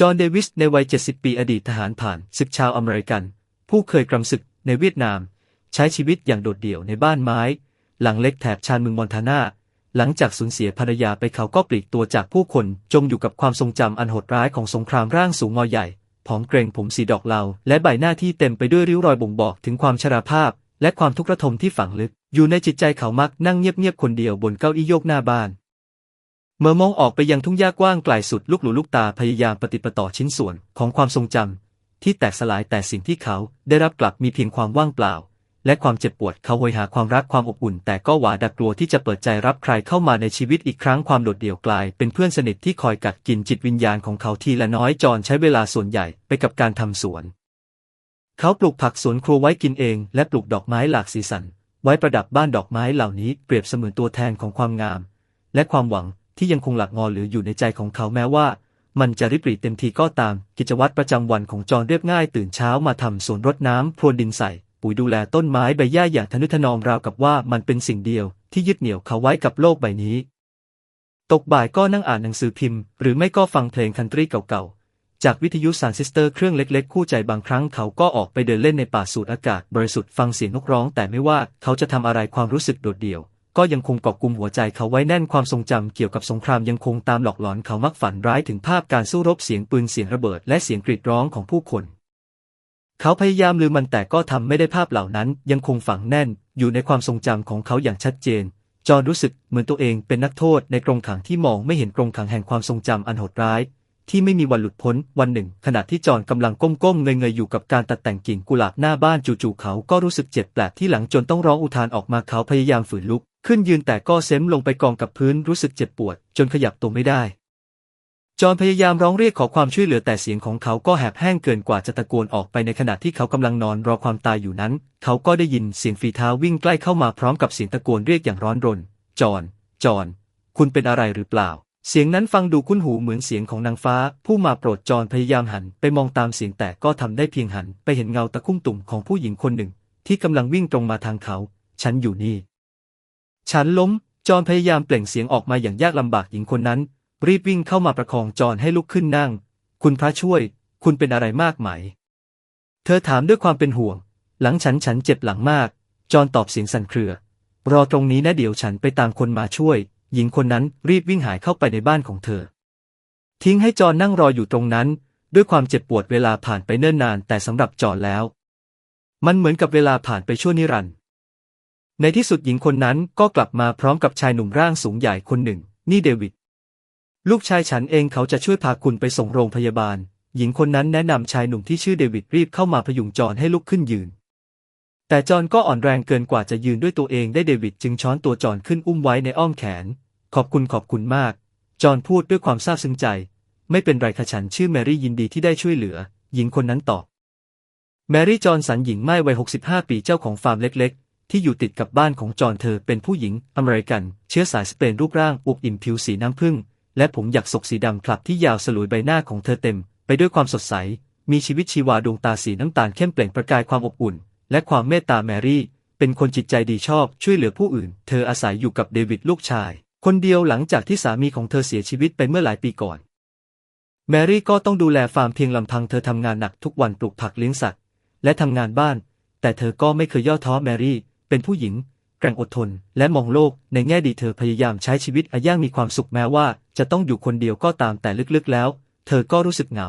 จอห์นเดวิสในวัย 70 ปีอดีตทหารผ่านศึกชาวอเมริกัน ผู้เคยกำศึกในเวียดนาม ใช้ชีวิตอย่างโดดเดี่ยวในบ้านไม้ หลังเล็กแถบชานเมืองมอนทานาหลังจากสูญเสียภรรยาไปเขาก็ปลีกตัวจากผู้คนจมอยู่กับความทรงจำอันโหดร้ายของสงครามร่างสูงงอใหญ่ผอมเกรงผมสีดอกเหลาและใบหน้าที่เต็มไปด้วยริ้วรอยบ่งบอกถึงความชราภาพ และความทุกข์ระทมที่ฝังลึก อยู่ในจิตใจเขามักนั่งเงียบๆคนเดียวบนเก้าอี้โยกหน้าบ้าน เมื่อมองออกไปยังทุ่งหญ้ากว้างไกลสุดลูกหลูลูกตาพยายามปฏิปต่อชิ้นส่วนของความทรงจำที่แตกสลายแต่สิ่งที่เขาได้รับกลับมีเพียงความว่างเปล่า และความเจ็บปวดเขาโหยหาความรักความอบอุ่น แต่ก็หวาดกลัวที่จะเปิดใจรับใครเข้ามาในชีวิตอีกครั้งความโดดเดี่ยวกลาย เป็นเพื่อนสนิทที่คอยกัดกินจิตวิญญาณของเขาทีละน้อยจอนใช้เวลาส่วนใหญ่ไปกับการทำสวน เขาปลูกผักสวนครัวไว้กินเอง และปลูกดอกไม้หลากสีสัน ไว้ประดับบ้านดอกไม้เหล่านี้เปรียบเสมือนตัวแทนของความงาม และความหวัง ที่ยังคงหลักงอเหลืออยู่ในใจของเขาแม้ว่า มันจะริบหรี่เต็มทีก็ตาม กิจวัตรประจำวันของจอนเรียบง่าย ตื่นเช้ามาทำสวนรดน้ำพรวนดินใส่ ปุ๋ยดูแลต้นไม้ใบหญ้าอย่างทนุถนอมราวกับว่ามันเป็นสิ่งเดียว ที่ยึดเหนี่ยวเขาไว้กับโลกใบนี้ ตกบ่ายก็นั่งอ่านหนังสือพิมพ์ หรือไม่ก็ฟังเพลงคันทรีเก่าๆจากวิทยุซานซิสเตอร์เครื่องเล็ก ๆ คู่ใจบางครั้งเขาก็ออกไปเดินเล่นในป่าสูดอากาศบริสุทธิ์ฟังเสียงนกร้อง แต่ไม่ว่าเขาจะทำอะไรความรู้สึกโดดเดี่ยว ก็ยังคงเกาะกลุ่มหัวใจเขาไว้แน่นความทรงจำเกี่ยวกับสงครามยังคงตามหลอกหลอนเขามักฝันร้ายถึงภาพการสู้รบเสียงปืนเสียงระเบิดและเสียงกรีดร้องของผู้คน เขาพยายามลืมมันแต่ก็ทำไม่ได้ภาพเหล่านั้น ยังคงฝังแน่น อยู่ในความทรงจำของเขาอย่างชัดเจน จอห์นรู้สึกเหมือนตัวเองเป็นนักโทษในกรงขังที่มองไม่เห็นกรงขังแห่งความทรงจำอันโหดร้ายที่ไม่มีวันหลุดพ้นวันหนึ่ง ขณะที่จอห์นกำลังก้มๆเงยๆอยู่กับการตัดแต่งกิ่งกุหลาบหน้าบ้านจู่ๆเขาก็รู้สึกเจ็บแปลกที่หลังจนต้องร้องอุทานออกมาเขาพยายามฝืนลุก ขึ้นยืนแต่ก็เซมลงไปกองกับพื้นรู้สึกเจ็บปวด จนขยับตัวไม่ได้ จอห์นพยายามร้องเรียกขอความช่วยเหลือแต่เสียงของเขาก็แหบแห้งเกินกว่าจะตะโกนออกไปในขณะที่เขากำลังนอนรอความตายอยู่นั้น เขาก็ได้ยินเสียงฝีเท้าวิ่งใกล้เข้ามาพร้อมกับเสียงตะโกนเรียกอย่างร้อนรน จอห์นจอห์นคุณเป็นอะไรหรือเปล่า เสียงนั้นฟังดูคุ้นหูเหมือนเสียงของนางฟ้า ผู้มาโปรดจอห์นพยายามหัน ไปมองตามเสียงแต่ก็ทำได้เพียงหัน ไปเห็นเงาตะคุ่มตุ่มของผู้หญิงคนหนึ่ง ที่กำลังวิ่งตรงมาทางเขา ฉันอยู่นี่ ฉันล้ม จอนพยายามเปล่งเสียงออกมาอย่างยากลำบากหญิงคนนั้น รีบวิ่งเข้ามาประคองจอนให้ลุกขึ้นนั่ง คุณพระช่วย คุณเป็นอะไรมากไหม เธอถามด้วยความเป็นห่วง หลังฉันฉันเจ็บหลังมาก จอนตอบเสียงสั่นเครือ รอตรงนี้นะเดี๋ยวฉันไปตามคนมาช่วย หญิงคนนั้นรีบวิ่งหายเข้าไปในบ้านของเธอ ทิ้งให้จอนนั่งรออยู่ตรงนั้น ด้วยความเจ็บปวดเวลาผ่านไปเนิ่นนาน แต่สำหรับจอนแล้ว มันเหมือนกับเวลาผ่านไปชั่วนิรันดร์ ในที่สุดหญิงคนนั้นก็กลับมาพร้อมกับชายหนุ่มร่างสูงใหญ่คนหนึ่ง นี่เดวิด ลูกชายฉันเองเขาจะช่วยพาคุณไปส่งโรงพยาบาล หญิงคนนั้นแนะนำชายหนุ่มที่ชื่อเดวิดรีบเข้ามาพยุงจอนให้ลุกขึ้นยืน แต่จอนก็อ่อนแรงเกินกว่าจะยืนด้วยตัวเองได้เดวิดจึงช้อนตัวจอนขึ้นอุ้มไว้ในอ้อมแขน ขอบคุณขอบคุณมาก จอนพูดด้วยความซาบซึ้งใจ ไม่เป็นไรค่ะฉันชื่อแมรี่ยินดีที่ได้ช่วยเหลือ หญิงคนนั้นตอบแมรี่จอนสันหญิงไม้วัย 65 ปีเจ้าของฟาร์มเล็ก ที่อยู่ติดกับบ้านของจอห์นเธอเป็นผู้หญิงอเมริกัน เชื้อสายสเปนรูปร่างอวบอิ่มผิวสีน้ำผึ้งและผมหยักศกสีดำคลับที่ยาวสลวยใบหน้าของเธอเต็ม ไปด้วยความสดใส มีชีวิตชีวาดวงตาสีน้ำตาลเข้มเปล่งประกายความอบอุ่น และความเมตตาแมรี่ เป็นคนจิตใจดีชอบช่วยเหลือผู้อื่น เธออาศัยอยู่กับเดวิดลูกชาย คนเดียวหลังจากที่สามีของเธอเสียชีวิตไปเมื่อหลายปีก่อน แมรี่ก็ต้องดูแลฟาร์มเพียงลำพังเธอทำงานหนักทุกวันปลูกผักเลี้ยงสัตว์ และทำงานบ้าน แต่เธอก็ไม่เคยย่อท้อแมรี่ เป็นผู้หญิง แกร่งอดทน และมองโลกในแง่ดีเธอพยายามใช้ชีวิตอาย่างมีความสุขแม้ว่า จะต้องอยู่คนเดียวก็ตามแต่ลึกๆแล้ว เธอก็รู้สึกเหงา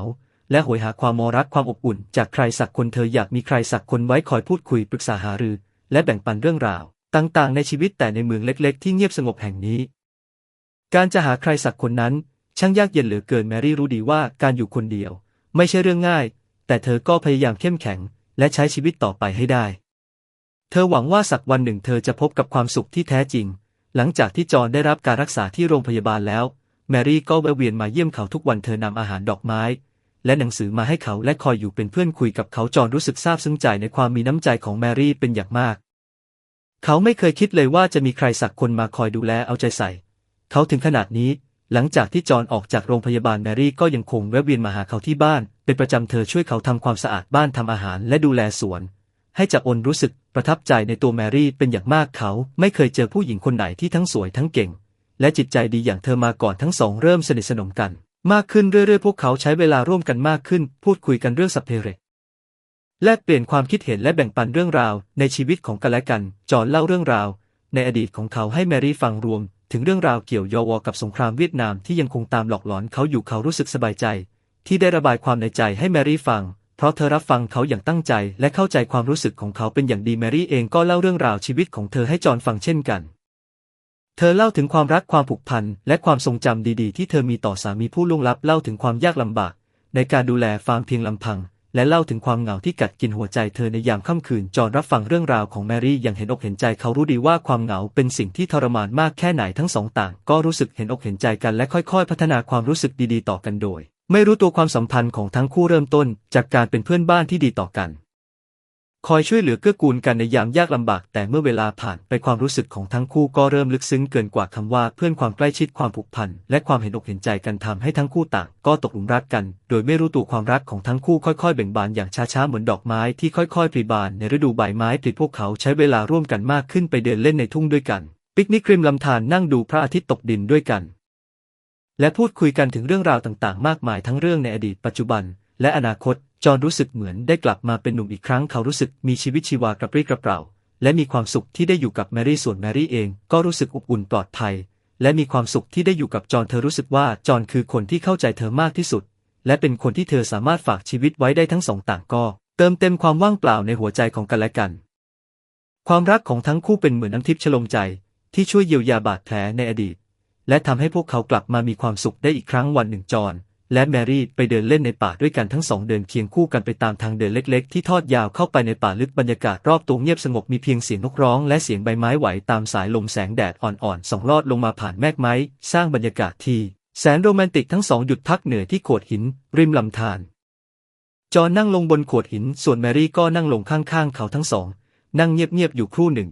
และโหยหาความมรักความอบอุ่น จากใครสักคนเธออยากมีใครสักคนไว้คอยพูดคุยปรึกษาหารือ และแบ่งปันเรื่องราว ต่างๆ ในชีวิตแต่ในเมืองเล็ก ๆ ที่เงียบสงบแห่งนี้ การจะหาใครสักคนนั้น ช่างยากเย็นเหลือเกินแมรี่รู้ดีว่าการอยู่คนเดียว ไม่ใช่เรื่องง่าย แต่เธอก็พยายามเข้มแข็ง และใช้ชีวิตต่อไปให้ได้ เธอหวังว่าสักวันหนึ่งเธอจะพบกับความสุขที่แท้จริง หลังจากที่จอห์นได้รับการรักษาที่โรงพยาบาลแล้ว แมรี่ก็แวะเวียนมาเยี่ยมเขาทุกวันเธอนำอาหารดอกไม้ และหนังสือมาให้เขาและคอยอยู่เป็นเพื่อนคุยกับเขาจอห์นรู้สึกซาบซึ้งใจในความมีน้ำใจของแมรี่เป็นอย่างมาก เขาไม่เคยคิดเลยว่าจะมีใครสักคนมาคอยดูแลเอาใจใส่ เขาถึงขนาดนี้ หลังจากที่จอห์นออกจากโรงพยาบาลแมรี่ก็ยังคงแวะเวียนมาหาเขาที่บ้าน เป็นประจำเธอช่วยเขาทำความสะอาดบ้านทำอาหารและดูแลสวน ให้จากอนรู้สึกประทับใจในตัวแมรี่เป็นอย่างมากเขาไม่เคยเจอผู้หญิงคนไหนที่ทั้งสวยทั้งเก่ง และจิตใจดีอย่างเธอมาก่อนทั้งสองเริ่มสนิทสนมกัน มากขึ้นเรื่อยๆ พวกเขาใช้เวลาร่วมกันมากขึ้น พูดคุยกันเรื่องสัพเพเรกแลกเปลี่ยนความคิดเห็นและแบ่งปันเรื่องราวในชีวิตของกันและกัน จอห์นเล่าเรื่องราว ในอดีตของเขาให้แมรี่ฟังรวม ถึงเรื่องราวเกี่ยวยอวกับสงครามเวียดนามที่ยังคงตามหลอกหลอนเขาอยู่เขารู้สึกสบายใจ ที่ได้ระบายความในใจให้แมรี่ฟัง เพราะเธอรับฟังเขาอย่างตั้งใจและเข้าใจความรู้สึกของเขาเป็นอย่างดีแมรี่เองก็เล่าเรื่องราวชีวิตของเธอให้จอห์นฟังเช่นกัน เธอเล่าถึงความรักความผูกพันและความทรงจำดีๆ ที่เธอมีต่อสามีผู้ล่วงลับเล่าถึงความยากลำบาก ในการดูแลฟาร์มเพียงลำพัง และเล่าถึงความเหงาที่กัดกินหัวใจเธอในยามค่ำคืนจอห์นรับฟังเรื่องราวของแมรี่อย่างเห็นอกเห็นใจเขารู้ดีว่าความเหงาเป็นสิ่งที่ทรมานมากแค่ไหนทั้งสองต่าง ก็รู้สึกเห็นอกเห็นใจกันและค่อย ๆ พัฒนาความรู้สึกดีๆ ต่อกันโดย ไม่รู้ตัวความสัมพันธ์ของทั้งคู่เริ่มต้นจากการเป็นเพื่อนบ้านที่ดีต่อกัน คอยช่วยเหลือเกื้อกูลกันในยามยากลำบาก แต่เมื่อเวลาผ่านไปความรู้สึกของทั้งคู่ก็เริ่มลึกซึ้งเกินกว่าคำว่าเพื่อนความใกล้ชิดความผูกพันและความเห็นอกเห็นใจกันทำให้ทั้งคู่ต่าง ก็ตกหลุมรักกัน โดยไม่รู้ตัวความรักของทั้งคู่ค่อยๆเบ่งบานอย่างช้าๆเหมือนดอกไม้ที่ค่อยๆผลิบานในฤดูใบไม้ผลิพวกเขาใช้เวลาร่วมกันมากขึ้นไปเดินเล่นในทุ่งด้วยกัน ปิกนิกริมลำธารนั่งดูพระอาทิตย์ตกดินด้วยกัน และพูดคุยกันถึงเรื่องราวต่างๆ มากมายทั้งเรื่องในอดีตปัจจุบัน และอนาคต จอห์นรู้สึกเหมือนได้กลับมาเป็นหนุ่มอีกครั้งเขารู้สึกมีชีวิตชีวากระปรี้กระเปร่า และมีความสุขที่ได้อยู่กับแมรี่ส่วนแมรี่เอง ก็รู้สึกอบอุ่นปลอดภัย และมีความสุขที่ได้อยู่กับจอห์นเธอรู้สึกว่าจอห์นคือคนที่เข้าใจเธอมากที่สุด และเป็นคนที่เธอสามารถฝากชีวิตไว้ได้ทั้งสองต่างก็ เติมเต็มความว่างเปล่าในหัวใจของกันและกัน ความรักของทั้งคู่เป็นเหมือนน้ำทิพย์ชลมใจ ที่ช่วยเยียวยาบาดแผลในอดีต และทำให้พวกเขากลับมามีความสุขได้อีกครั้งวันหนึ่งจอห์นและแมรี่ไปเดินเล่นในป่าด้วยกันทั้งสองเดินเคียงคู่กันไปตามทางเดินเล็กๆ ที่ทอดยาวเข้าไปในป่าลึกบรรยากาศรอบตัวเงียบสงบมีเพียงเสียงนกร้อง และเสียงใบไม้ไหวตามสายลมแสงแดดอ่อนๆส่องลอดลงมาผ่านแมกไม้ สร้างบรรยากาศที่แสนโรแมนติกทั้งสองหยุดพักเหนื่อยที่โขดหิน ริมลำธารจอนนั่งลงบนโขดหิน ส่วนแมรี่ก็นั่งลงข้างๆเขาทั้งสอง นั่งเงียบๆอยู่ครู่หนึ่ง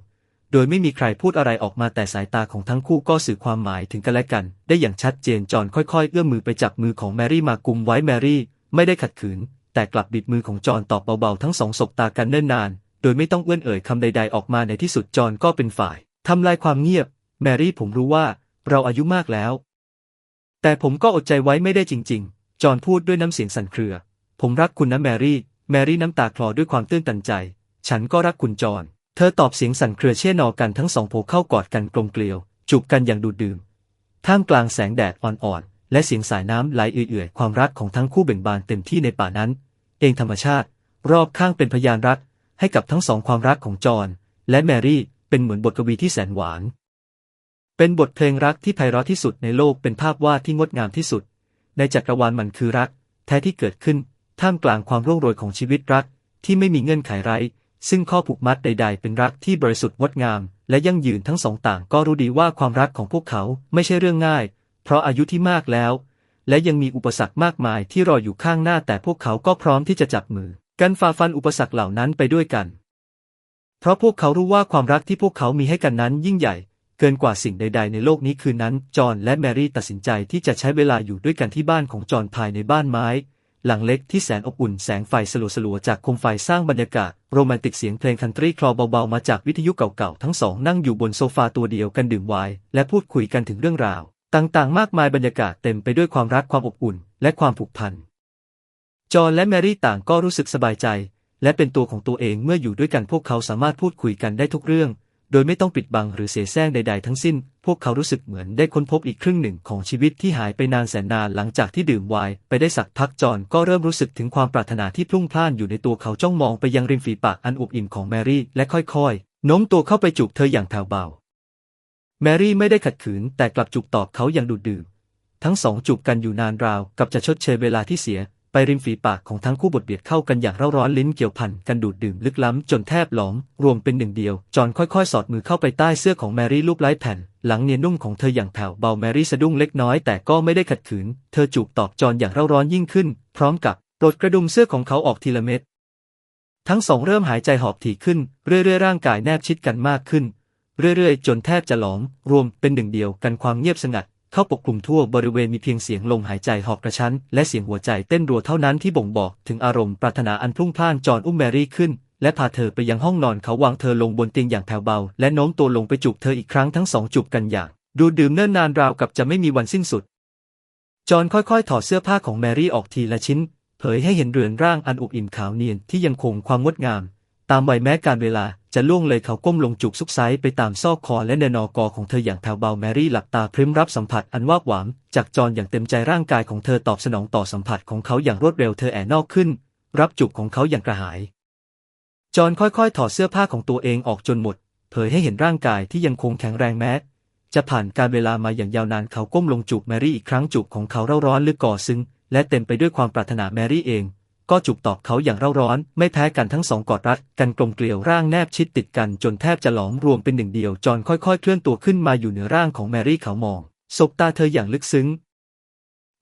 โดยไม่มีใครพูดอะไรออกมาแต่สายตาของทั้งคู่ก็สื่อความหมายถึงกันและกัน ได้อย่างชัดเจนจอห์นค่อยๆ เอื้อมมือไปจับมือของแมรี่มากุมไว้แมรี่ ไม่ได้ขัดขืน แต่กลับบิดมือของจอห์นตอบเบาๆทั้งสองสบตากันเนิ่นนาน โดยไม่ต้องเอื้อนเอ่ยคำใด ๆออกมาในที่สุดจอห์นก็เป็นฝ่ายทำลายความเงียบ แมรี่ผมรู้ว่า เราอายุมากแล้ว แต่ผมก็อดใจไว้ไม่ได้จริง ๆ จอห์นพูดด้วยน้ำเสียงสั่นเครือ ผมรักคุณนะแมรี่ แมรี่น้ำตาคลอด้วยความตื้นตันใจ ฉันก็รักคุณจอห์น เธอตอบเสียงสั่นเครือเช่นอกันทั้งสองโผเข้ากอดกันกลมเกลียว จูบกันอย่างดูดดื่ม ท่ามกลางแสงแดดอ่อนๆ และเสียงสายน้ำไหลเอื่อยๆ ความรักของทั้งคู่เบ่งบานเต็มที่ในป่านั้น เองธรรมชาติ รอบข้างเป็นพยานรัก ให้กับทั้งสองความรักของจอห์นและแมรี่เป็นเหมือนบทกวีที่แสนหวาน เป็นบทเพลงรักที่ไพเราะที่สุดในโลกเป็นภาพวาดที่งดงามที่สุด ในจักรวาลมันคือรัก แท้ที่เกิดขึ้น ท่ามกลางความร่วงโรยของชีวิตรักที่ไม่มีเงื่อนไขไร้ ซึ่งข้อผูกมัดใด ๆ เป็นรักที่บริสุทธิ์งดงาม และยั่งยืนทั้งสองต่างก็รู้ดีว่าความรักของพวกเขาไม่ใช่เรื่องง่าย เพราะอายุที่มากแล้ว และยังมีอุปสรรคมากมายที่รออยู่ข้างหน้าแต่พวกเขาก็พร้อมที่จะจับมือ กันฝ่าฟันอุปสรรคเหล่านั้นไปด้วยกัน เพราะพวกเขารู้ว่าความรักที่พวกเขามีให้กันนั้นยิ่งใหญ่ เกินกว่าสิ่งใด ๆ ในโลกนี้คืนนั้น จอห์นและแมรี่ตัดสินใจที่จะใช้เวลาอยู่ด้วยกันที่บ้านของจอห์นภายในบ้านไม้ หลังเล็กที่แสนอบอุ่นแสงไฟสลัวๆจากโคมไฟสร้างบรรยากาศโรแมนติกเสียงเพลงคันทรีคลอเบาๆมาจากวิทยุเก่าๆทั้งสองนั่งอยู่บนโซฟาตัวเดียวกันดื่มไวน์และพูดคุยกันถึงเรื่องราว ต่างๆ มากมายบรรยากาศเต็มไปด้วยความรักความอบอุ่น และความผูกพัน จอห์นและแมรี่ต่างก็รู้สึกสบายใจ และเป็นตัวของตัวเองเมื่ออยู่ด้วยกันพวกเขาสามารถพูดคุยกันได้ทุกเรื่อง โดยไม่ต้องปิดบังหรือเสแสร้งใด ๆ ทั้งสิ้น พวกเขารู้สึกเหมือนได้ค้นพบอีกครึ่งหนึ่งของชีวิตที่หายไปนานแสนนานหลังจากที่ดื่มไวน์ไปได้สักพักจอนก็เริ่มรู้สึกถึงความปรารถนาที่พลุ่งพล่านอยู่ในตัวเขาจ้องมองไปยังริมฝีปากอันอบอิ่มของแมรี่และค่อยๆโน้มตัวเข้าไปจูบเธออย่างแผ่วเบา แมรี่ไม่ได้ขัดขืนแต่กลับจูบตอบเขาอย่างดูดดื่มทั้งสองจูบกันอยู่นานราวกับจะชดเชยเวลาที่เสีย ไปริมฝีปากของทั้งคู่บดเบียดเข้ากันอย่างเร่าร้อนลิ้นเกี่ยวพันกันดูดดื่มลึกล้ำจนแทบหลอมรวมเป็นหนึ่งเดียว จอห์นค่อยๆ สอดมือเข้าไปใต้เสื้อของแมรี่รูปไร้แผ่น หลังเนียนนุ่มของเธออย่างแผ่วเบาแมรี่สะดุ้งเล็กน้อยแต่ก็ไม่ได้ขัดขืน เธอจูบตอบจอห์นอย่างเร่าร้อนยิ่งขึ้น พร้อมกับปลดกระดุมเสื้อของเขาออกทีละเม็ดทั้งสองเริ่มหายใจหอบถี่ขึ้นเรื่อยๆร่างกายแนบชิดกันมากขึ้นเรื่อยๆ จนแทบจะหลอมรวมเป็นหนึ่งเดียวกันความเงียบสงัด เข้าปกคลุมทั่วบริเวณมีเพียงเสียงลมหายใจหอบกระชั้น และเสียงหัวใจเต้นรัวเท่านั้นที่บ่งบอกถึงอารมณ์ปรารถนาอันพลุ่งพล่านจอห์นอุ้มแมรี่ขึ้น และพาเธอไปยังห้องนอนเขาวางเธอลงบนเตียงอย่างแผ่วเบา และโน้มตัวลงไปจูบเธออีกครั้งทั้งสองจูบกันอย่าง ดูดื่มเนิ่นนานราวกับจะไม่มีวันสิ้นสุด จอห์นค่อยๆ ถอดเสื้อผ้าของแมรี่ออกทีละชิ้น เผยให้เห็นเรือนร่างอันอุบอิ่มขาวเนียนที่ยังคงความงดงาม ตามวัยแม้การเวลาจะล่วงเลยเขาก้มลงจูบซุกไซไปตามซอกคอและเนนอกอของเธออย่างแผ่วเบาแมรี่หลับตาพริมรับสัมผัสอันวาบหวามจากจอห์นอย่างเต็มใจร่างกายของเธอตอบสนองต่อสัมผัสของเขาอย่างรวดเร็วเธอแอนอกขึ้น รับจูบของเขาอย่างกระหาย จอห์นค่อยๆ ถอดเสื้อผ้าของตัวเองออกจนหมด เผยให้เห็นร่างกายที่ยังคงแข็งแรงแม้ จะผ่านการเวลามาอย่างยาวนานเขาก้มลงจูบแมรี่อีกครั้งจูบของเขาเร่าร้อนลึกก่อซึ้งและเต็มไปด้วยความปรารถนาแมรี่เอง ก็จูบตอบเขาอย่างเร่าร้อน ไม่แพ้กันทั้งสองกอดรัดกันกลมเกลียวร่างแนบชิดติดกันจนแทบจะหลอมรวมเป็นหนึ่งเดียว จอห์นค่อยๆ เคลื่อนตัวขึ้นมาอยู่เหนือร่างของแมรี่เขามองสบตาเธออย่างลึกซึ้ง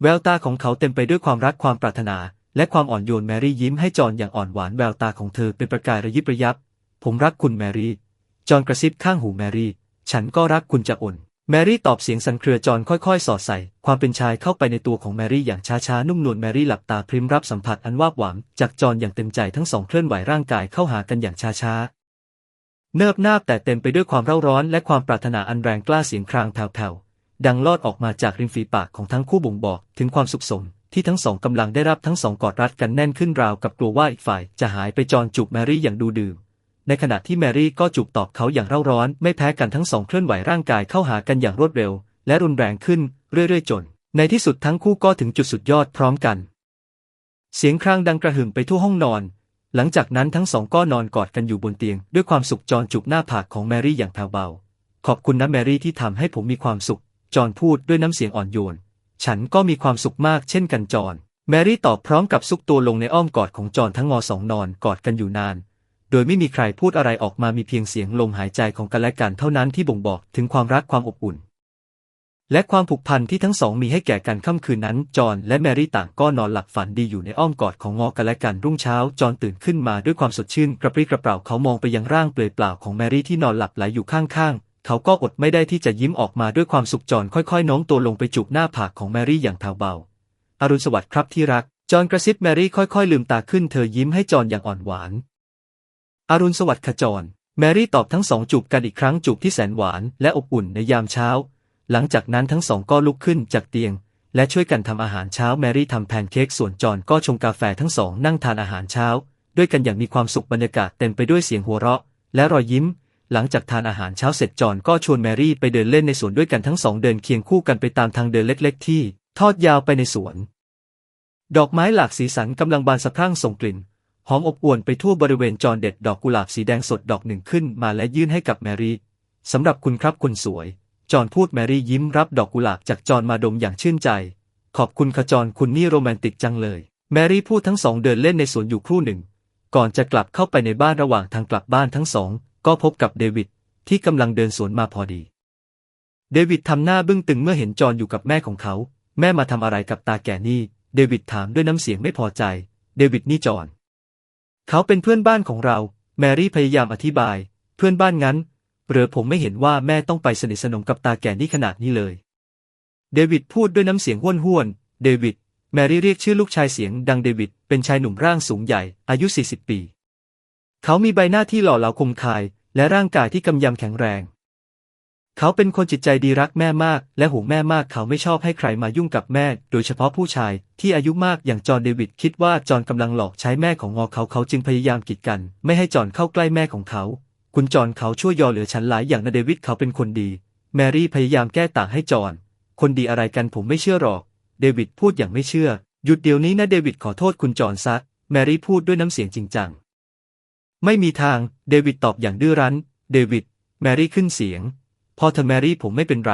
แววตาของเขาเต็มไปด้วยความรักความปรารถนา และความอ่อนโยนแมรี่ยิ้มให้จอห์นอย่างอ่อนหวานแววตาของเธอเป็นประกายระยิบระยับ ผมรักคุณแมรี่ จอห์นกระซิบข้างหูแมรี่ ฉันก็รักคุณจะอ่น แมรี่ตอบเสียงสั่นเครือจอนค่อยๆ สอดใส่ ความเป็นชายเข้าไปในตัวของแมรี่อย่างช้าๆ นุ่มนวลแมรี่หลับตาพริมรับสัมผัสอันวาบหวามจากจอนอย่างเต็มใจทั้งสองเคลื่อนไหวร่างกายเข้าหากันอย่างช้าๆ เนิบนาบแต่เต็มไปด้วยความเร่าร้อนและความปรารถนาอันแรงกล้าเสียงครางแผ่วๆ ดังลอดออกมาจากริมฝีปากของทั้งคู่บ่งบอกถึงความสุขสมที่ทั้งสองกำลังได้รับทั้งสองกอดรัดกันแน่นขึ้นราวกับกลัวว่าอีกฝ่ายจะหายไปจอนจูบแมรี่อย่างดูดื่ม ในขณะที่แมรี่ก็จูบตอบเขาอย่างเร่าร้อน ไม่แพ้กันทั้งสองเคลื่อนไหวร่างกายเข้าหากันอย่างรวดเร็ว และรุนแรงขึ้นเรื่อยๆจน ในที่สุดทั้งคู่ก็ถึงจุดสุดยอดพร้อมกัน เสียงครางดังกระหึ่มไปทั่วห้องนอน หลังจากนั้นทั้งสองก็นอนกอดกันอยู่บนเตียง ด้วยความสุขจอนจูบหน้าผากของแมรี่อย่างแผ่วเบา ขอบคุณนะแมรี่ที่ทำให้ผมมีความสุข จอนพูดด้วยน้ำเสียงอ่อนโยน ฉันก็มีความสุขมากเช่นกันจอนแมรี่ตอบพร้อมกับซุกตัวลงในอ้อมกอดของจอนทั้งงอสองนอนกอดกันอยู่นาน โดยไม่มีใครพูดอะไรออกมามีเพียงเสียงลมหายใจของกันและกันเท่านั้นที่บ่งบอกถึงความรักความอบอุ่น และความผูกพันที่ทั้งสองมีให้แก่กันค่ำคืนนั้น จอห์นและแมรี่ต่างก็นอนหลับฝันดีอยู่ในอ้อมกอดของงอกันและกันรุ่งเช้า จอห์นตื่นขึ้นมาด้วยความสดชื่น กระปรี้กระเปร่าเขามองไปยังร่างเปลือยเปล่าของแมรี่ที่นอนหลับไหลอยู่ข้างๆเขาก็อดไม่ได้ที่จะยิ้มออกมาด้วยความสุขจอห์นค่อยๆโน้มตัวลงไปจูบหน้าผากของแมรี่อย่างแผ่วเบาอรุณสวัสดิ์ครับที่รักจอห์นกระซิบแมรี่ค่อยๆ ลืมตาขึ้นเธอยิ้มให้จอห์นอย่างอ่อนหวาน อรุณสวัสดิ์ค่ะจอห์นแมรี่ตอบทั้งสองจูบกันอีกครั้งจูบที่แสนหวานและอบอุ่นในยามเช้า หลังจากนั้นทั้งสองก็ลุกขึ้นจากเตียง และช่วยกันทำอาหารเช้าแมรี่ทำแพนเค้กส่วนจอนก็ชงกาแฟทั้งสองนั่งทานอาหารเช้า ด้วยกันอย่างมีความสุขบรรยากาศเต็มไปด้วยเสียงหัวเราะ และรอยยิ้ม หลังจากทานอาหารเช้าเสร็จจอนก็ชวนแมรี่ไปเดินเล่นในสวนด้วยกันทั้งสองเดินเคียงคู่กันไปตามทางเดินเล็ก ๆ ที่ ทอดยาวไปในสวน ดอกไม้หลากสีสันกำลังบานสะพรั่งส่งกลิ่น หอมอบอวลไปทั่วบริเวณจอห์นเด็ดดอกกุหลาบสีแดงสดดอกหนึ่งขึ้นมาและยื่นให้กับแมรี่สำหรับคุณครับคุณสวย จอห์นพูดแมรี่ยิ้มรับดอกกุหลาบจากจอห์นมาดมอย่างชื่นใจ ขอบคุณค่ะจอห์นคุณนี่โรแมนติกจังเลย แมรี่พูดทั้งสองเดินเล่นในสวนอยู่ครู่หนึ่ง ก่อนจะกลับเข้าไปในบ้านระหว่างทางกลับบ้านทั้งสอง ก็พบกับเดวิดที่กำลังเดินสวนมาพอดี เดวิดทำหน้าบึ้งตึงเมื่อเห็นจอห์นอยู่กับแม่ของเขา แม่มาทำอะไรกับตาแก่นี่ เดวิดถามด้วยน้ำเสียงไม่พอใจ เดวิดนี่จอห์น เขาเป็นเพื่อนบ้านของเรา แมรี่พยายามอธิบาย เพื่อนบ้านงั้น หรือผมไม่เห็นว่าแม่ต้องไปสนิทสนมกับตาแก่นี่ขนาดนี้เลย เดวิดพูดด้วยน้ำเสียงห้วนห้วนๆเดวิด แมรี่เรียกชื่อลูกชายเสียงดังเดวิด เป็นชายหนุ่มร่างสูงใหญ่ อายุ 40 ปี เขามีใบหน้าที่หล่อเหลาคมคาย และร่างกายที่กำยำแข็งแรง เขาเป็นคนจิตใจดีรักแม่มาก และห่วงแม่มากเขาไม่ชอบให้ใครมายุ่งกับแม่ โดยเฉพาะผู้ชาย ที่อายุมากอย่างจอห์นเดวิดคิดว่าจอห์นกำลังหลอกใช้แม่ของงอเขาเขาจึงพยายามกีดกัน ไม่ให้จอห์นเข้าใกล้แม่ของเขา คุณจอห์นเขาช่วยยอเหลือฉันหลายอย่างนะเดวิดเขาเป็นคนดี แมรี่พยายามแก้ต่างให้จอห์นคนดีอะไรกันผมไม่เชื่อหรอก เดวิดพูดอย่างไม่เชื่อ หยุดเดี๋ยวนี้นะเดวิดขอโทษคุณจอห์นซะแมรี่พูดด้วยน้ำเสียงจริงจังไม่มีทาง เดวิดตอบอย่างดื้อรั้น เดวิด แมรี่ขึ้นเสียง พอเธอแมรี่ผมไม่เป็นไร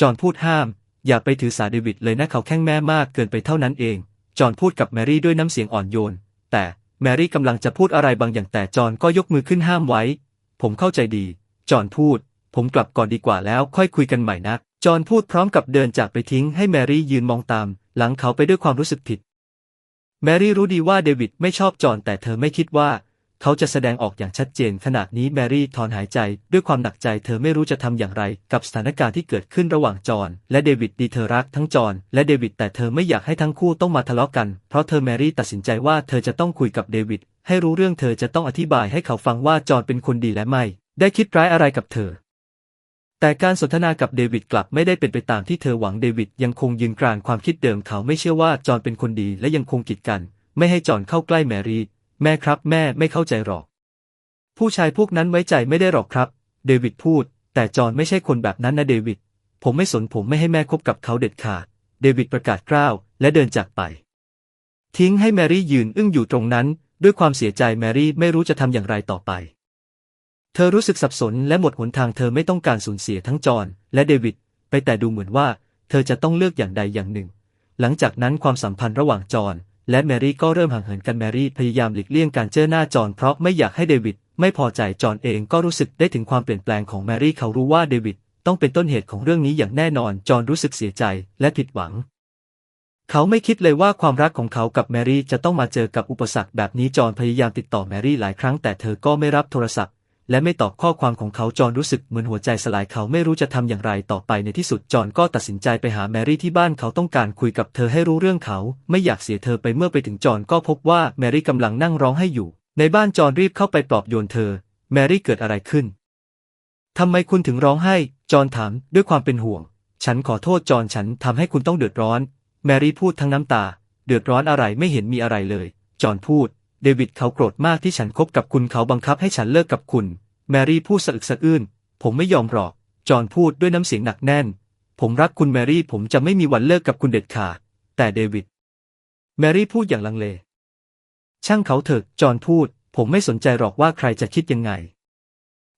จอห์นพูดห้าม อย่าไปถือสาเดวิดเลยนะเขาแข้งแม่มากเกินไปเท่านั้นเอง จอห์นพูดกับแมรี่ด้วยน้ำเสียงอ่อนโยน แต่แมรี่กำลังจะพูดอะไรบางอย่างแต่จอห์นก็ยกมือขึ้นห้ามไว้ ผมเข้าใจดี จอห์นพูด ผมกลับก่อนดีกว่าแล้วค่อยคุยกันใหม่นะจอห์นพูดพร้อมกับเดินจากไปทิ้งให้แมรี่ยืนมองตาม หลังเขาไปด้วยความรู้สึกผิด แมรี่รู้ดีว่าเดวิดไม่ชอบจอห์นแต่เธอไม่คิดว่า เขาจะแสดงออกอย่างชัดเจนขนาดนี้แมรี่ถอนหายใจด้วยความหนักใจเธอไม่รู้จะทำอย่างไร กับสถานการณ์ที่เกิดขึ้นระหว่างจอห์นและเดวิดดีเธอรักทั้งจอห์นและเดวิดแต่เธอไม่อยากให้ทั้งคู่ต้องมาทะเลาะกัน เพราะเธอแมรี่ตัดสินใจว่าเธอจะต้องคุยกับเดวิดให้รู้เรื่องเธอจะต้องอธิบายให้เขาฟังว่าจอห์นเป็นคนดีและไม่ ได้คิดร้ายอะไรกับเธอแต่การสนทนากับเดวิดกลับไม่ได้เป็นไปตามที่เธอหวังเดวิดยังคงยืนกรานความคิดเดิมเขาไม่เชื่อว่าจอห์นเป็นคนดีและยังคงกีดกัน ไม่ให้จอห์นเข้าใกล้แมรี่ แม่ครับแม่ไม่เข้าใจหรอก ผู้ชายพวกนั้นไว้ใจไม่ได้หรอกครับ เดวิดพูด แต่จอห์นไม่ใช่คนแบบนั้นนะเดวิด ผมไม่สนผมไม่ให้แม่คบกับเขาเด็ดขาด เดวิดประกาศกล้าวและเดินจากไป ทิ้งให้แมรี่ยืนอึ้งอยู่ตรงนั้น ด้วยความเสียใจแมรี่ไม่รู้จะทำอย่างไรต่อไป เธอรู้สึกสับสนและหมดหนทางเธอไม่ต้องการสูญเสียทั้งจอห์นและเดวิดไปแต่ดูเหมือนว่า เธอจะต้องเลือกอย่างใดอย่างหนึ่ง หลังจากนั้นความสัมพันธ์ระหว่างจอห์น และแมรี่ก็เริ่มห่างเหินกันแมรี่พยายามหลีกเลี่ยงการเจอหน้าจอห์นเพราะไม่อยากให้เดวิดไม่พอใจจอห์นเองก็รู้สึกได้ถึงความเปลี่ยนแปลงของแมรี่เขารู้ว่าเดวิดต้องเป็นต้นเหตุของเรื่องนี้อย่างแน่นอนจอห์นรู้สึกเสียใจและผิดหวัง เขาไม่คิดเลยว่าความรักของเขากับแมรี่จะต้องมาเจอกับอุปสรรคแบบนี้จอห์นพยายามติดต่อแมรี่หลายครั้งแต่เธอก็ไม่รับโทรศัพท์ และไม่ตอบข้อความของเขาจอนรู้สึกเหมือนหัวใจสลายเขาไม่รู้จะทำอย่างไรต่อไปในที่สุดจอนก็ตัดสินใจไปหาแมรี่ที่บ้านเขาต้องการคุยกับเธอให้รู้เรื่องเขา ไม่อยากเสียเธอไปเมื่อไปถึงจอนก็พบว่าแมรี่กำลังนั่งร้องไห้อยู่ ในบ้านจอนรีบเข้าไปปลอบโยนเธอ แมรี่เกิดอะไรขึ้นทำไมคุณถึงร้องไห้ จอนถามด้วยความเป็นห่วง ฉันขอโทษจอนฉันทำให้คุณต้องเดือดร้อน แมรี่พูดทั้งน้ำตา เดือดร้อนอะไรไม่เห็นมีอะไรเลย จอนพูด เดวิดเขาโกรธมากที่ฉันคบกับคุณเขาบังคับให้ฉันเลิกกับคุณ แมรี่พูดสะอึกสะอื้น ผมไม่ยอมหรอก จอห์นพูดด้วยน้ำเสียงหนักแน่น ผมรักคุณแมรี่ผมจะไม่มีวันเลิกกับคุณเด็ดขาด แต่เดวิด แมรี่พูดอย่างลังเล ช่างเขาเถอะ จอห์นพูด ผมไม่สนใจหรอกว่าใครจะคิดยังไง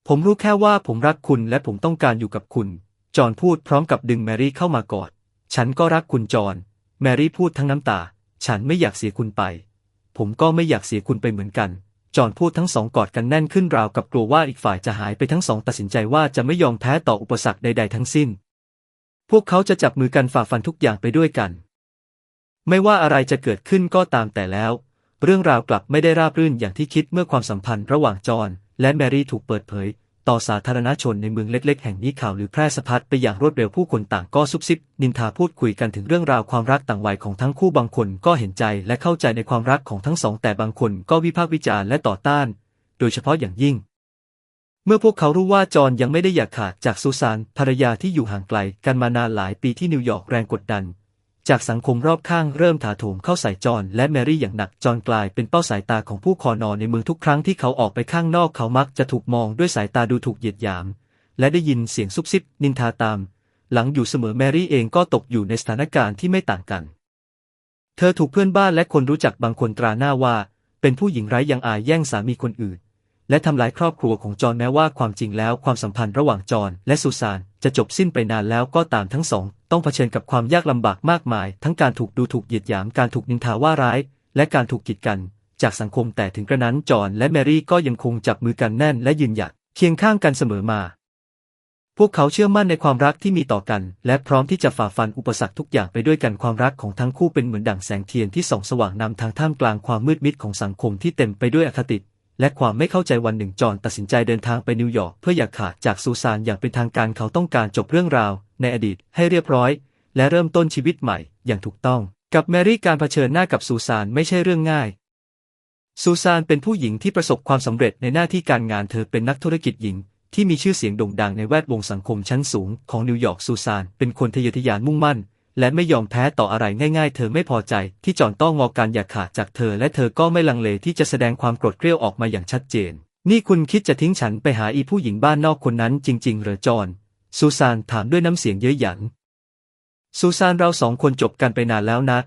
ผมรู้แค่ว่าผมรักคุณและผมต้องการอยู่กับคุณ จอห์นพูดพร้อมกับดึงแมรี่เข้ามากอด ฉันก็รักคุณจอห์น แมรี่พูดทั้งน้ำตา ฉันไม่อยากเสียคุณไป ผมก็ไม่อยากเสียคุณไปเหมือนกัน จอห์นพูดทั้งสองกอดกันแน่นขึ้นราวกับกลัวว่าอีกฝ่ายจะหายไปทั้งสองตัดสินใจว่าจะไม่ยอมแพ้ต่ออุปสรรคใดๆทั้งสิ้น พวกเขาจะจับมือกันฝ่าฟันทุกอย่างไปด้วยกัน ไม่ว่าอะไรจะเกิดขึ้นก็ตามแต่แล้ว เรื่องราวกลับไม่ได้ราบรื่นอย่างที่คิดเมื่อความสัมพันธ์ระหว่างจอห์นและแมรี่ถูกเปิดเผย ต่อสาธารณชนในเมืองเล็ก ๆ แห่งนี้ข่าวหรือแพร่สะพัดไปอย่างรวดเร็วผู้คนต่างก็ซุบซิบ นินทาพูดคุยกันถึงเรื่องราวความรักต่างวัยของทั้งคู่บางคนก็เห็นใจและเข้าใจในความรักของทั้งสองแต่บางคนก็วิพากษ์วิจารณ์และต่อต้าน โดยเฉพาะอย่างยิ่ง เมื่อพวกเขารู้ว่าจอห์นยังไม่ได้อยากขาดจากซูซานภรรยาที่อยู่ห่างไกลกันมานานหลายปีที่นิวยอร์กแรงกดดัน จากสังคมรอบข้างเริ่มถาโถมเข้าใส่จอห์นและแมรี่อย่างหนักจอห์นกลายเป็นเป้าสายตาของผู้คอนอในเมืองทุกครั้งที่เขาออกไปข้างนอกเขามักจะถูกมองด้วยสายตาดูถูกเหยียดหยาม และได้ยินเสียงซุบซิบนินทาตาม หลังอยู่เสมอแมรี่เองก็ตกอยู่ในสถานการณ์ที่ไม่ต่างกัน เธอถูกเพื่อนบ้านและคนรู้จักบางคนตราหน้าว่า เป็นผู้หญิงไร้ยังอายแย่งสามีคนอื่น และทำลายครอบครัวของจอห์นแม้ว่าความจริงแล้วความสัมพันธ์ระหว่างจอห์นและซูซานจะจบสิ้นไปนานแล้วก็ตามทั้งสอง ต้องเผชิญกับความยากลำบากมากมาย ทั้งการถูกดูถูกเหยียดหยามการถูกนินทาว่าร้าย และการถูกกีดกัน จากสังคมแต่ถึงกระนั้นจอห์นและแมรี่ก็ยังคงจับมือกันแน่นและยืนหยัดเคียงข้างกันเสมอมา พวกเขาเชื่อมั่นในความรักที่มีต่อกัน และพร้อมที่จะฝ่าฟันอุปสรรคทุกอย่างไปด้วยกันความรักของทั้งคู่เป็นเหมือนดั่งแสงเทียนที่ส่องสว่างนำทางท่ามกลางความมืดมิดของสังคมที่เต็มไปด้วยอคติ และความไม่เข้าใจวันหนึ่งจอห์นตัดสินใจเดินทางไปนิวยอร์กเพื่ออยากขาดจากซูซานอย่างเป็นทางการเขาต้องการจบเรื่องราว ในอดีตให้เรียบร้อย และเริ่มต้นชีวิตใหม่อย่างถูกต้อง กับแมรี่การเผชิญหน้ากับซูซานไม่ใช่เรื่องง่าย ซูซานเป็นผู้หญิงที่ประสบความสำเร็จในหน้าที่การงานเธอเป็นนักธุรกิจหญิง ที่มีชื่อเสียงโด่งดังในแวดวงสังคมชั้นสูงของนิวยอร์กซูซานเป็นคนทะเยอทะยานมุ่งมั่น และไม่ยอมแพ้ต่ออะไรง่ายๆ เธอไม่พอใจที่จอนต้องงอการอยากขาดจากเธอ และเธอก็ไม่ลังเลที่จะแสดงความโกรธเกรี้ยวออกมาอย่างชัดเจน นี่คุณคิดจะทิ้งฉันไปหาอีผู้หญิงบ้านนอกคนนั้นจริง ๆ เหรอจอนซูซานถามด้วยน้ำเสียงเย้ยหยัน ซูซานเราสองคนจบกันไปนานแล้วนะ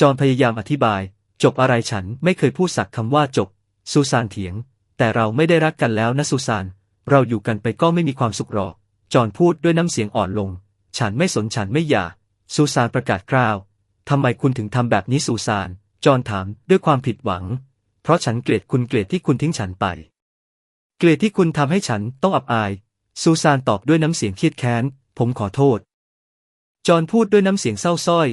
จอนพยายามอธิบาย จบอะไรฉันไม่เคยพูดสักคำว่าจบ ซูซานเถียง แต่เราไม่ได้รักกันแล้วนะซูซาน เราอยู่กันไปก็ไม่มีความสุขหรอก จอนพูดด้วยน้ำเสียงอ่อนลง ฉันไม่สนฉันไม่อยาก ซูซานประกาศกล่าว ทำไมคุณถึงทำแบบนี้ซูซาน จอนถามด้วยความผิดหวัง เพราะฉันเกลียดคุณเกลียดที่คุณทิ้งฉันไป เกลียดที่คุณทำให้ฉันต้องอับอาย ซูซานตอบด้วยน้ำเสียงเครียดแค้น ผมขอโทษ จอนพูดด้วยน้ำเสียงเศร้าส้อย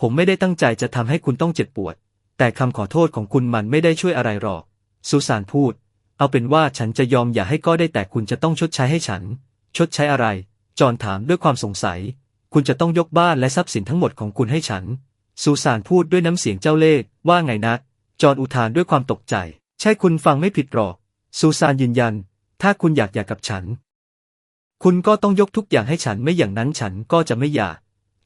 ผมไม่ได้ตั้งใจจะทำให้คุณต้องเจ็บปวด แต่คำขอโทษของคุณมันไม่ได้ช่วยอะไรหรอก ซูซานพูด เอาเป็นว่าฉันจะยอมอย่าให้ก็ได้แต่คุณจะต้องชดใช้ให้ฉัน ชดใช้อะไร จอนถามด้วยความสงสัย คุณจะต้องยกบ้านและทรัพย์สินทั้งหมดของคุณให้ฉัน ซูซานพูดด้วยน้ำเสียงเจ้าเล่ห์ว่าไงนะ จอนอุทานด้วยความตกใจ ใช่คุณฟังไม่ผิดหรอก ซูซานยืนยัน ถ้าคุณอยากอยากกับฉัน คุณก็ต้องยกทุกอย่างให้ฉันไม่อย่างนั้นฉันก็จะไม่หย่า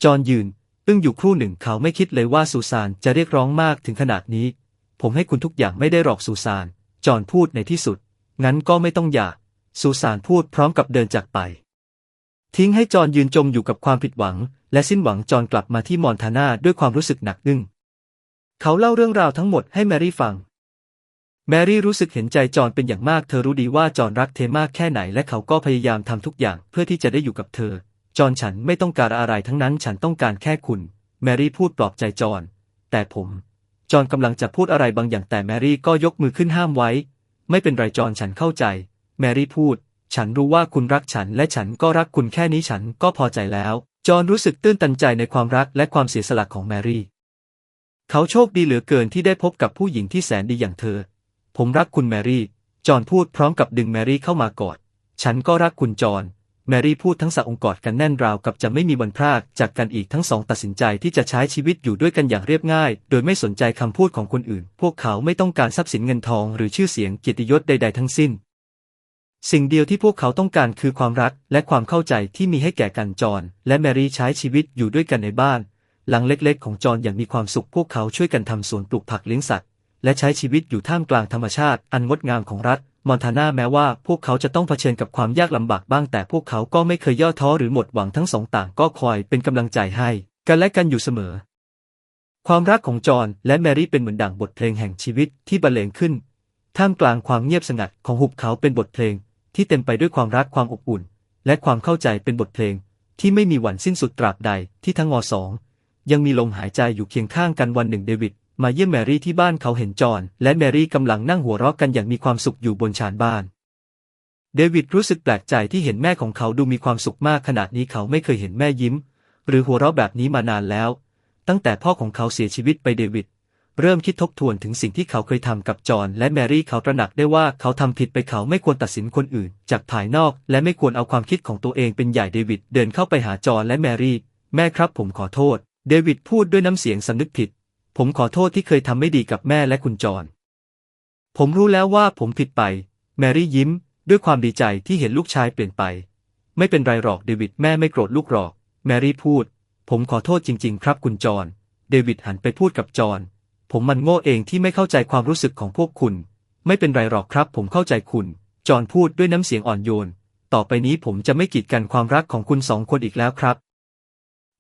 จอห์นยืนอึ้งอยู่ครู่หนึ่งเขาไม่คิดเลยว่าซูซานจะเรียกร้องมากถึงขนาดนี้ ผมให้คุณทุกอย่างไม่ได้หรอกซูซาน จอห์นพูดในที่สุด งั้นก็ไม่ต้องหย่าซูซานพูดพร้อมกับเดินจากไป ทิ้งให้จอห์นยืนจมอยู่กับความผิดหวัง และสิ้นหวังจอห์นกลับมาที่มอนทานาด้วยความรู้สึกหนักอึ้งเขาเล่าเรื่องราวทั้งหมดให้แมรี่ฟัง แมรี่รู้สึกเห็นใจจอห์นเป็นอย่างมาก เธอรู้ดีว่าจอห์นรักเธอมากแค่ไหน และเขาก็พยายามทำทุกอย่างเพื่อที่จะได้อยู่กับเธอ จอห์นฉันไม่ต้องการอะไรทั้งนั้น ฉันต้องการแค่คุณ แมรี่พูดปลอบใจจอห์นแต่ผม จอห์นกำลังจะพูดอะไรบางอย่างแต่แมรี่ก็ยกมือขึ้นห้ามไว้ ไม่เป็นไรจอห์นฉันเข้าใจ แมรี่พูด ฉันรู้ว่าคุณรักฉันและฉันก็รักคุณแค่นี้ฉันก็พอใจแล้ว จอห์นรู้สึกตื้นตันใจในความรักและความเสียสละของแมรี่ เขาโชคดีเหลือเกินที่ได้พบกับผู้หญิงที่แสนดีอย่างเธอ ผมรักคุณแมรี่ จอห์นพูดพร้อมกับดึงแมรี่เข้ามากอด ฉันก็รักคุณจอห์นแมรี่พูดทั้งสะองกอดกันแน่นราวกับจะไม่มีวันพรากจากกันอีกทั้งสองตัดสินใจที่จะใช้ชีวิตอยู่ด้วยกันอย่างเรียบง่าย โดยไม่สนใจคำพูดของคนอื่น พวกเขาไม่ต้องการทรัพย์สินเงินทองหรือชื่อเสียงเกียรติยศใด ๆ ทั้งสิ้น สิ่งเดียวที่พวกเขาต้องการคือความรักและความเข้าใจที่มีให้แก่กันจอห์นและแมรี่ใช้ชีวิตอยู่ด้วยกันในบ้าน หลังเล็กๆ ของจอห์นอย่างมีความสุขพวกเขาช่วยกันทำสวนปลูกผักเลี้ยงสัตว์ และใช้ชีวิตอยู่ท่ามกลางธรรมชาติ อันงดงามของรัฐมอนทานาแม้ว่าพวกเขาจะต้องเผชิญกับความยากลำบากบ้าง แต่พวกเขาก็ไม่เคยย่อท้อหรือหมดหวังทั้งสองต่างก็คอยเป็นกำลังใจให้ กันและกันอยู่เสมอ ความรักของจอห์นและแมรี่เป็นเหมือนดั่งบทเพลงแห่งชีวิตที่บรรเลงขึ้น ท่ามกลางความเงียบสงัดของหุบเขาเป็นบทเพลง ที่เต็มไปด้วยความรักความอบอุ่น และความเข้าใจเป็นบทเพลง ที่ไม่มีวันสิ้นสุดตราบใดที่ทั้งงอสองยังมีลมหายใจอยู่เคียงข้างกันวันหนึ่งเดวิดมาเยี่ยมแมรี่ที่บ้านเขาเห็นจอห์นและแมรี่กำลังนั่งหัวเราะกันอย่างมีความสุขอยู่บนชานบ้าน เดวิดรู้สึกแปลกใจที่เห็นแม่ของเขาดูมีความสุขมากขนาดนี้เขาไม่เคยเห็นแม่ยิ้ม หรือหัวเราะแบบนี้มานานแล้ว ตั้งแต่พ่อของเขาเสียชีวิตไปเดวิด เริ่มคิดทบทวนถึงสิ่งที่เขาเคยทำกับจอห์นและแมรี่เขาตระหนักได้ว่าเขาทำผิดไปเขาไม่ควรตัดสินคนอื่น จากภายนอก และไม่ควรเอาความคิดของตัวเองเป็นใหญ่เดวิดเดินเข้าไปหาจอห์นและแมรี่ แม่ครับผมขอโทษ เดวิดพูดด้วยน้ำเสียงสำนึกผิด ผมขอโทษที่เคยทำไม่ดีกับแม่และคุณจอห์นผมรู้แล้วว่าผมผิดไป แมรี่ยิ้ม ด้วยความดีใจที่เห็นลูกชายเปลี่ยนไป ไม่เป็นไรหรอกเดวิดแม่ไม่โกรธลูกหรอก แมรี่พูด ผมขอโทษจริง ๆ ครับคุณจอห์นเดวิดหันไปพูดกับจอห์น ผมมันโง่เองที่ไม่เข้าใจความรู้สึกของพวกคุณ ไม่เป็นไรหรอกครับ ผมเข้าใจคุณ จอห์นพูดด้วยน้ำเสียงอ่อนโยน ต่อไปนี้ผมจะไม่กีดกันความรักของคุณสองคนอีกแล้วครับ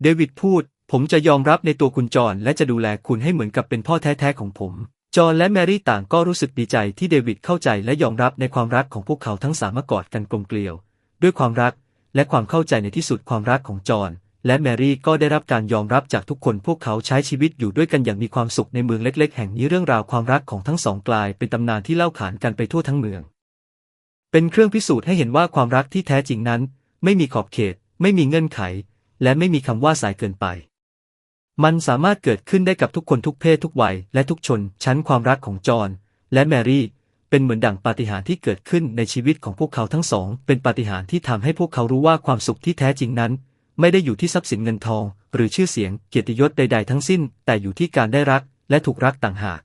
เดวิดพูด ผมจะยอมรับในตัวคุณจอห์นและจะดูแลคุณให้เหมือนกับเป็นพ่อแท้ๆของผม จอห์นและแมรี่ต่างก็รู้สึกดีใจที่เดวิดเข้าใจและยอมรับในความรักของพวกเขาทั้งสามมากอดกันกลมเกลียว ด้วยความรักและความเข้าใจในที่สุดความรักของจอห์น และแมรี่ก็ได้รับการยอมรับจากทุกคนพวกเขาใช้ชีวิตอยู่ด้วยกันอย่างมีความสุขในเมืองเล็ก ๆ แห่งนี้เรื่องราวความรักของทั้งสองกลายเป็นตำนานที่เล่าขานกันไปทั่วทั้งเมือง เป็นเครื่องพิสูจน์ให้เห็นว่าความรักที่แท้จริงนั้น ไม่มีขอบเขต ไม่มีเงื่อนไข และไม่มีคำว่าสายเกินไป มันสามารถเกิดขึ้นได้กับทุกคนทุกเพศทุกวัยและทุกชนชั้นความรักของจอห์นและแมรี่เป็นเหมือนดั่งปาฏิหาริย์ที่เกิดขึ้นในชีวิตของพวกเขาทั้งสอง เป็นปาฏิหาริย์ที่ทำให้พวกเขารู้ว่าความสุขที่แท้จริงนั้น ไม่ได้อยู่ที่ทรัพย์สินเงินทอง หรือชื่อเสียงเกียรติยศใด ๆ ทั้งสิ้น แต่อยู่ที่การได้รักและถูกรักต่างหาก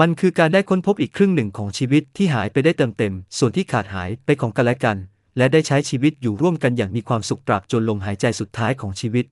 มันคือการได้ค้นพบอีกครึ่งหนึ่งของชีวิตที่หายไปได้เติมเต็ม ส่วนที่ขาดหายไปของกันและกัน และได้ใช้ชีวิตอยู่ร่วมกันอย่างมีความสุขตราบจนลมหายใจสุดท้ายของชีวิต